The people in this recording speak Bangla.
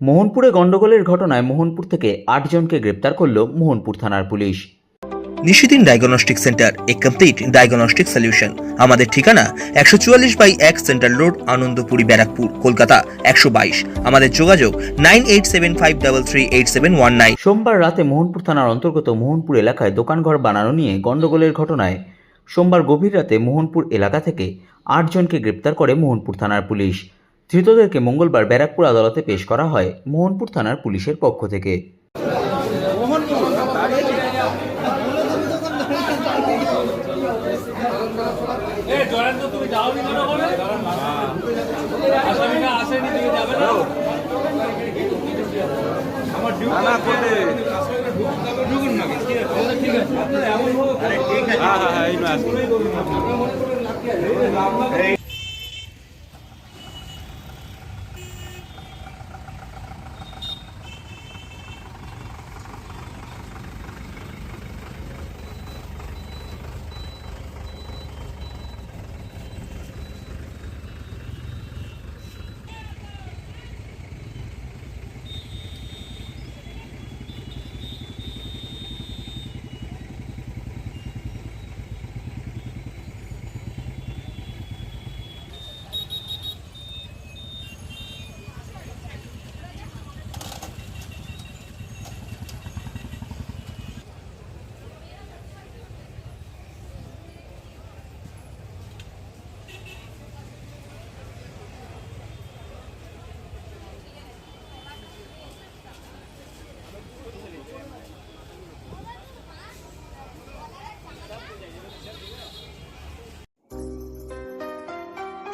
মোহনপুরে গন্ডগোলের ঘটনায় মোহনপুর থেকে আটজনকে গ্রেপ্তার করল মোহনপুর থানার পুলিশ। নিশিদিন ডায়াগনস্টিক সেন্টার এ কমপ্লিট ডায়াগনস্টিক সলিউশন। আমাদের ঠিকানা একশো চুয়াল্লিশ বাই এক সেন্ট্রাল রোড আনন্দপুরি ব্যারাকপুর কলকাতা একশো বাইশ। আমাদের যোগাযোগ nine eight seven five double three eight seven one nine. সোমবার রাতে মোহনপুর থানার অন্তর্গত মোহনপুর এলাকায় দোকানঘর বানানো নিয়ে গন্ডগোলের ঘটনায় সোমবার গভীর রাতে মোহনপুর এলাকা থেকে আটজনকে গ্রেপ্তার করে মোহনপুর থানার পুলিশ। ধৃতদেরকে মঙ্গলবার ব্যারাকপুর আদালতে পেশ করা হয় মোহনপুর থানার পুলিশের পক্ষ থেকে।